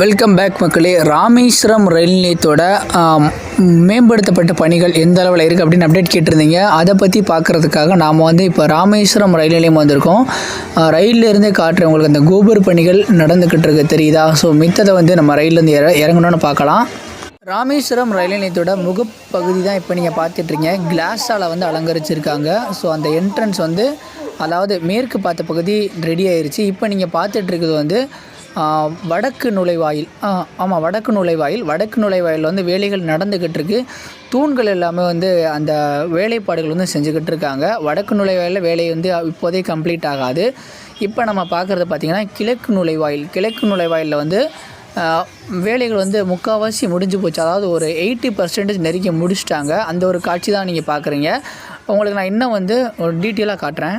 Welcome back மக்களே. ராமேஸ்வரம் ரயில் நிலையத்தோட மேம்படுத்தப்பட்ட பணிகள் எந்த அளவில் இருக்குது அப்படின்னு அப்டேட் கேட்டிருந்தீங்க. அதை பற்றி பார்க்குறதுக்காக நாம் வந்து இப்போ ராமேஸ்வரம் ரயில் நிலையம் வந்திருக்கோம். ரயிலிருந்தே காட்டுற இருந்தே உங்களுக்கு அந்த கோபுர பணிகள் நடந்துக்கிட்டு இருக்கு தெரியுதா? ஸோ மித்ததை வந்து நம்ம ரயிலேருந்து இற இறங்கணும்னு பார்க்கலாம் ராமேஸ்வரம் ரயில் நிலையத்தோட முகப்பகுதி தான் இப்போ நீங்கள் பார்த்துட்ருங்க கிளாஸால் வந்து அலங்கரிச்சிருக்காங்க. ஸோ அந்த என்ட்ரன்ஸ் வந்து அதாவது மேற்கு பார்த்த பகுதி ரெடி ஆயிருச்சு. இப்போ நீங்கள் பார்த்துட்ருக்குது வந்து வடக்கு நுழைவாயில். ஆமாம் வடக்கு நுழைவாயில். வடக்கு நுழைவாயில் வந்து வேலைகள் நடந்துக்கிட்டு இருக்கு தூண்கள் எல்லாமே வந்து அந்த வேலைப்பாடுகள் வந்து செஞ்சுக்கிட்டு இருக்காங்க வடக்கு நுழைவாயிலில் வேலை வந்து இப்போதே கம்ப்ளீட் ஆகாது. இப்போ நம்ம பார்க்குறது பார்த்திங்கன்னா கிழக்கு நுழைவாயில். கிழக்கு நுழைவாயிலில் வந்து வேலைகள் வந்து முக்கால்வாசி முடிஞ்சு போச்சு. அதாவது ஒரு எயிட்டி பர்சன்டேஜ் நெருங்கி முடிச்சிட்டாங்க. அந்த ஒரு காட்சி தான் நீங்கள் பார்க்குறீங்க உங்களுக்கு நான் இன்னும் வந்து ஒரு டீட்டெயிலாக காட்டுறேன்.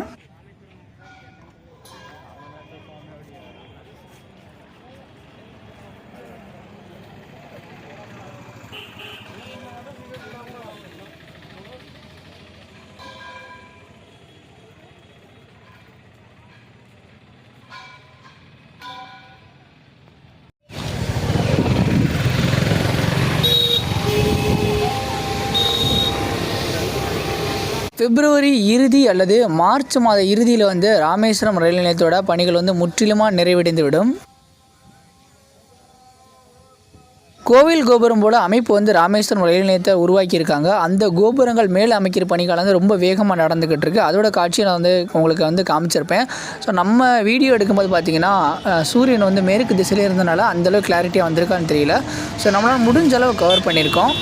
பிப்ரவரி இறுதி அல்லது மார்ச் மாத இறுதியில் வந்து ராமேஸ்வரம் ரயில் நிலையத்தோட பணிகள் வந்து முற்றிலுமாக நிறைவடைந்துவிடும். கோவில் கோபுரம் போல அமைப்பு வந்து ராமேஸ்வரம் ரயில் நிலையத்தை உருவாக்கியிருக்காங்க. அந்த கோபுரங்கள் மேலே அமைக்கிற பணிகள் வந்து ரொம்ப வேகமாக நடந்துக்கிட்டு இருக்கு. அதோட காட்சியை நான் வந்து உங்களுக்கு வந்து காமிச்சிருப்பேன். ஸோ நம்ம வீடியோ எடுக்கும்போது பார்த்தீங்கன்னா சூரியன் வந்து மேற்கு திசையில் இருந்தனால அந்தளவு கிளாரிட்டியாக வந்திருக்கான்னு தெரியல. ஸோ நம்மளால் முடிஞ்ச அளவு கவர் பண்ணியிருக்கோம்.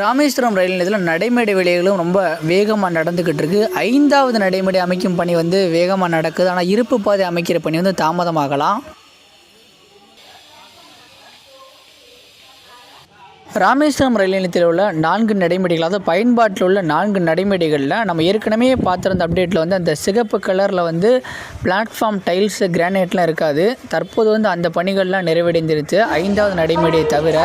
ராமேஸ்வரம் ரயில் நிலையத்தில் நடைமேடை வேலைகளும் ரொம்ப வேகமாக நடந்துக்கிட்டு இருக்கு ஐந்தாவது நடைமேடை அமைக்கும் பணி வந்து வேகமாக நடக்குது. ஆனால் இருப்பு பாதை அமைக்கிற பணி வந்து தாமதமாகலாம். ராமேஸ்வரம் ரயில் நிலையத்தில் உள்ள நான்கு நடைமேடைகள் அதாவது பயன்பாட்டில் உள்ள நான்கு நடைமேடைகளில் நம்ம ஏற்கனவே பார்த்துருந்த அப்டேட்டில் வந்து அந்த சிகப்பு கலரில் வந்து பிளாட்ஃபார்ம் டைல்ஸ் கிரானைட்லாம் இருக்காது. தற்போது வந்து அந்த பணிகள்லாம் நிறைவடைந்திருச்சு ஐந்தாவது நடைமேடையை தவிர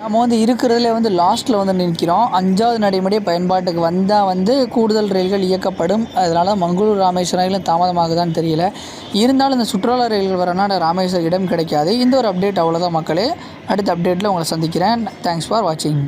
நம்ம வந்து இருக்கிறதுல வந்து லாஸ்ட்டில் வந்து நிற்கிறோம். அஞ்சாவது நடைமுறை பயன்பாட்டுக்கு வந்தால் வந்து கூடுதல் ரயில்கள் இயக்கப்படும். அதனால் மங்களூர் ராமேஸ்வரம் ரயிலும் தாமதமாகுதான்னு தெரியல. இருந்தாலும் இந்த சுற்றுலா ரயில்கள் வரனால ராமேஸ்வரம் இடம் கிடைக்காது. இந்த ஒரு அப்டேட் அவ்வளோதான் மக்களே. அடுத்த அப்டேட்டில் உங்களை சந்திக்கிறேன். தேங்க்ஸ் ஃபார் வாட்சிங்